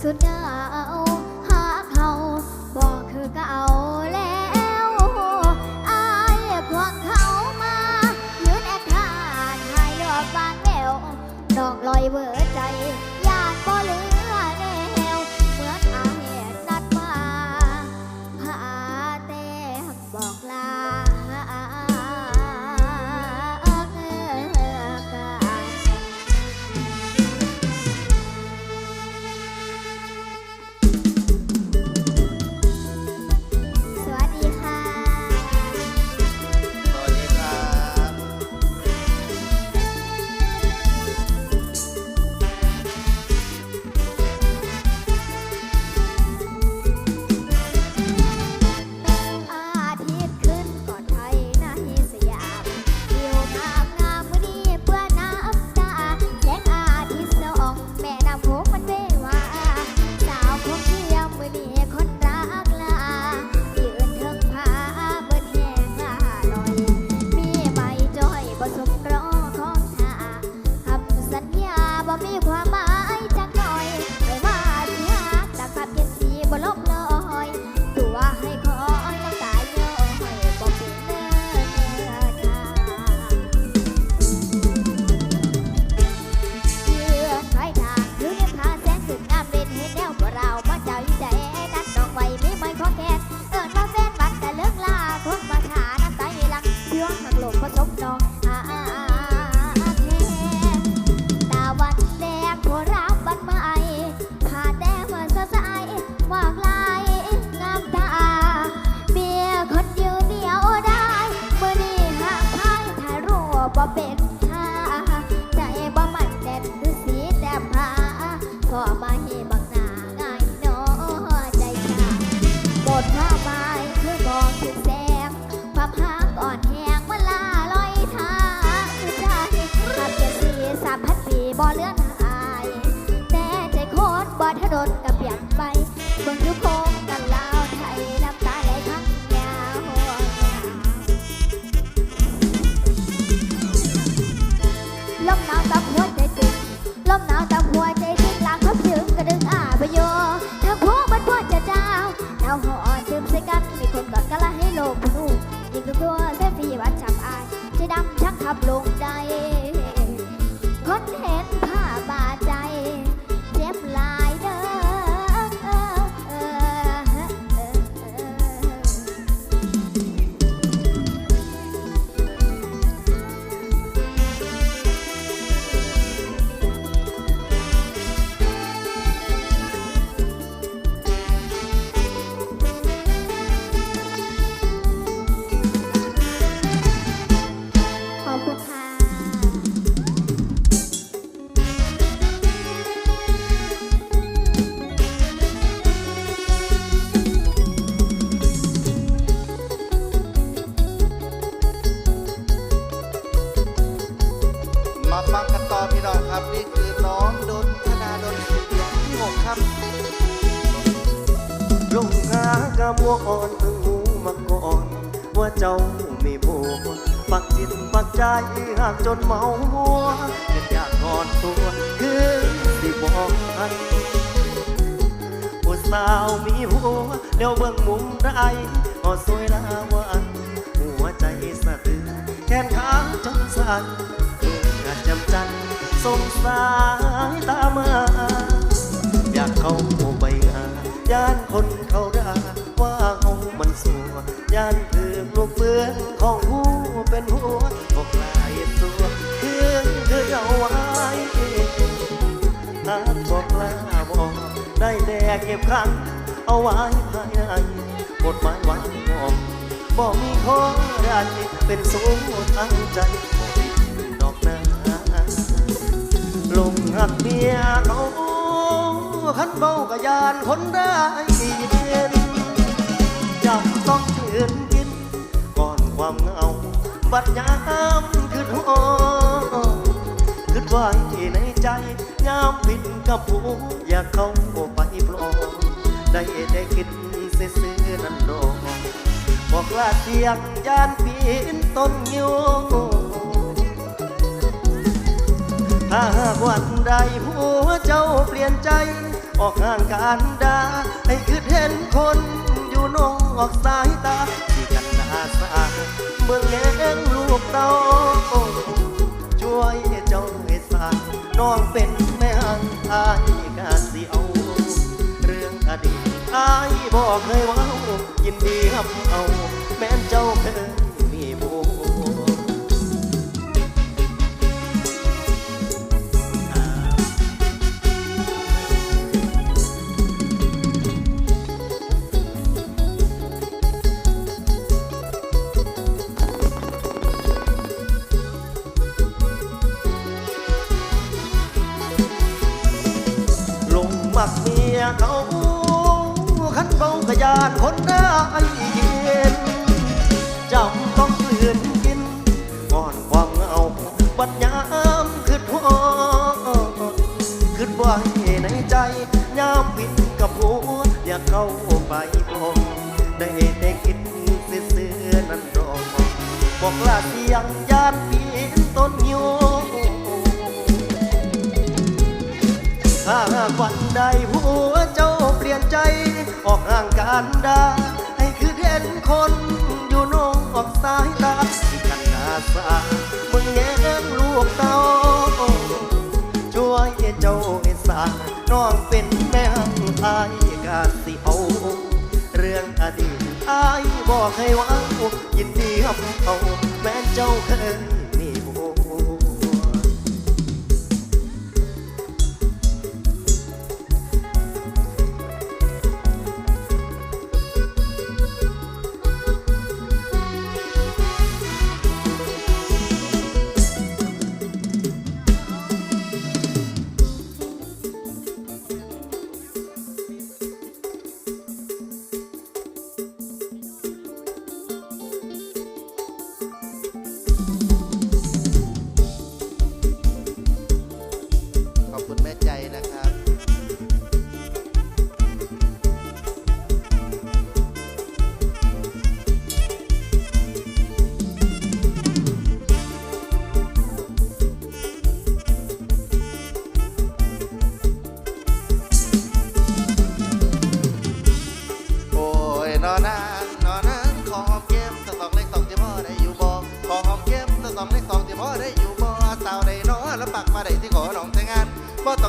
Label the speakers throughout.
Speaker 1: สุดเหงาหาเขาบอกคือเก่าแล้วอายควงเขามายืนแอคทาถ่ายรอบบานแววดอกลอยเวอ ดำชักขับลง
Speaker 2: มาฟังกันต่อพี่น้องครับ นี่คือน้องดนธนาดนเสียงที่หกครับ
Speaker 3: ลงหากระมัวอ่อนเพิ่งหูมาก่อน ว่าเจ้ามีผัวปักจิตปักใจหากจนเมามัวเป็นอยากกอดตัวคือสิบอกให้ผู้สาวมีผัวเดี๋ยวเบิ่งมุมไรก็สวยลาวันหัวใจสะเทือนแขนขาจนสั่น มจำจันสงสายตามา อยากเข้าไปงานย่านคนเขาด่าว่าเฮามันสัวย่านถือลูกเฟือนของผู้เป็นหัวบอกลายตัวเครื่องคือเอาไว้หากบอกลาบอกได้แต่เก็บครั้งเอาไว้ภายในกฎหมายวางบอกบอกมีข้อใดเป็นสูงทั้งใจักเมียเขาขันเบากะยานคนได้เด่นจำต้องยืนกิน ก่อนความเหงา บัดยามคือทอคิดไว้ในใจ ยามผิดกับผู้อยากเข้าไปปลอมได้ได้คิดซื่อนั่นดอกบอกลาเสียงยานปีนต้นยู ถ้าหากวันใดหัวเจ้าเปลี่ยนใจ ออกห่างกันดา ให้คือเห็นคนอยู่นอกสายตาที่กันดาสาเบิ่งแง่งลูกเต้าช่วยเจ้าให้สานน้องเป็นแม่หังอายกาสิเอา เรื่องอดีตอายบอกเคยว่ายินดีรับเอา แม้นเจ้าเคย คนได้เย็นจำต้องเปลี่ยนกินก่อนความเงาบัดยามคืดพอคืดไว้ในใจยามบินกับหัวอยากเข้าไปพบได้แต่คิดเสื่อนั่นรอบอกลาเสียงยานปีนต้นยูถ้าหากวันใด ออกห่างกันดาให้คือเห็นคนอยู่นอกสายตาที่กันนาสามึงแง้มลูกเต้าช่วยเจ้าให้สาน้องเป็นแม่หังอายกาสิเอาเรื่องอดีตอายบอกให้ว่ายินดีรับเอาแม้เจ้าเคย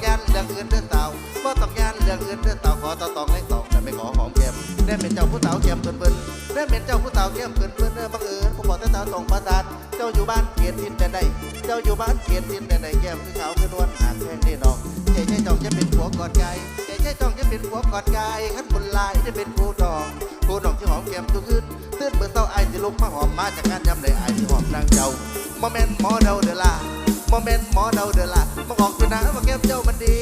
Speaker 2: บ่ต้องยันเรื่องอื่นเด้อสาวบ่ต้องยันเรื่องอื่นเด้อสาวขอต่อตองเลขสองแต่ไม่ขอหอมแก้มได้เป็นเจ้าผู้สาวแก้มเปิ้นเปิ้นได้เป็นเจ้าผู้สาวแก้มเปิ้นเปิ้นเด้อบังเอิญผมบอกแต่สาวตรงประสาทเจ้าอยู่บ้านเกียรติทินแต่ใดเจ้าอยู่บ้านเกียรติทินแต่ใดแก้มคือขาวคือนวลหากแพงนี่น้องใจใจจองจะเป็นผัวกอดกายใจใจจองจะเป็นผัวกอดกายขันบุญลายจะเป็นผู้ดองผู้ดอกที่หอมแก้มทุกคืนตื่นเมื่อเช้าไอ้ที่ลุกมาหอมมาจากงานยำเลยไอ้ที่หอมนางเจ้าโมเมนต์หมอเดาเดล่าโมเมนต์หมอเดาเดล่ามาออกอยู่นะ ก้มเจ้ามันดี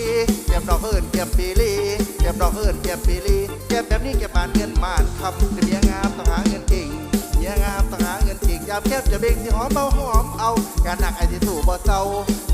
Speaker 2: แก้มดอกเอิญแก้มปีลีแก้มดอกเอิญแก้มปีลีแก้มแบบนี้แก้มบานเงินมานคำเมียงามต้องหาเงินเก่งเมียงามต้องหาเงินเก่งยามแก้มจะเบ่งที่หอมเบาหอมเอาการหนักไอ้ที่สู่บ่เศร้า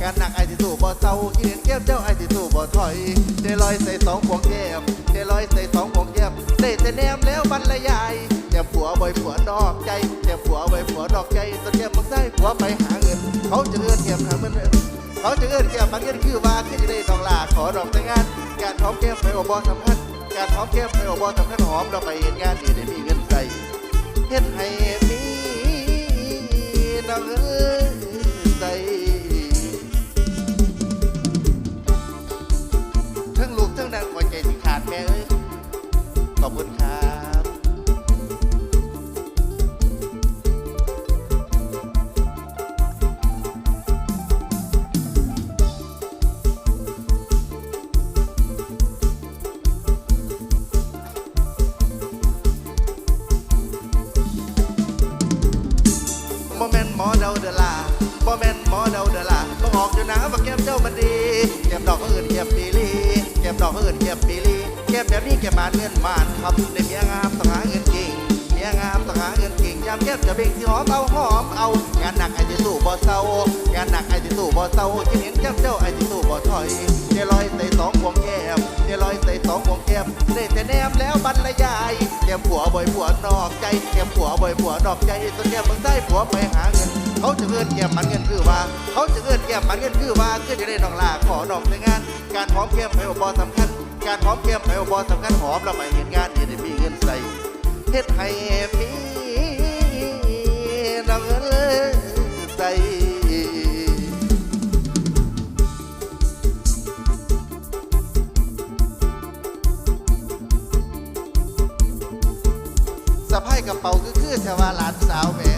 Speaker 2: การหนักไอ้ที่สู่บ่เศร้ากินเห็นแก้มเจ้าไอ้ที่สู่บ่ถอยได้ลอยใส่สองพวงแก้มได้ลอยใส่สองพวงแก้มได้แต่แนมแล้วบรรยายแก้มผัวบ่อยผัวดอกใจแก้มผัวบ่อยผัวดอกใจตอนแก้มมึงได้ผัวไปหาเงิน เขาจะเอื้อนแก้มหาเงิน เขาจะเอื้อนแก้มบางเงินคือว่าขึ้นจะได้ดอกลาขอดอกแต่งงาน การหอมแก้มไปอบอสำคัญการหอมแก้มไปอบอสำคัญหอมเราไปเห็นงานดีได้มีเงินใส่เฮ็ดให้มีดอกเอ้ย อยู่นะว่าแก้มเจ้ามันดีเก็บดอกอื่นเก็บปีลีเก็บดอกอื่นเก็บปีลีเก็บแบบนี้เก็บมบานเงินมานครับในเมียงามต้องหาเงินจริงเมียงามต้องหาเงินเก่ง ยามแก้มจะเบ่งที่หอมเอาหอมเอางานหนักไอ้ที่สู้บ่เศร้างานหนักไอ้ที่สู้บ่เศร้ากินเห็นแก้มเจ้าไอ้ที่สู้บ่ถอยเดลอยใส่สองวงแก้มเดลอยใส่สองวงแก้มได้แต่แนมแล้วบรรยายแก้มผัวบ่อยผัวนอกใจแก้มผัวบ่อยผัวนอกใจส่วนแก้มเมืองใต้ผัวไปหาเงินเขาจะเงินแก้มมันเงินคือว่า เขาจะเงินแก้มมันเงินคือว่าคือจะได้น้องลาขอน้องแต่งาน การหอมแก้มไปบ่สำคัญการหอมแก้มไปบ่สำคัญหอมแล้วไปเห็นงานนี่ได้มีเงินใส่เฮ็ดให้มี น้องเงินใส่สะพายกระเป๋าคือคือแต่ว่าหลานสาวแหม่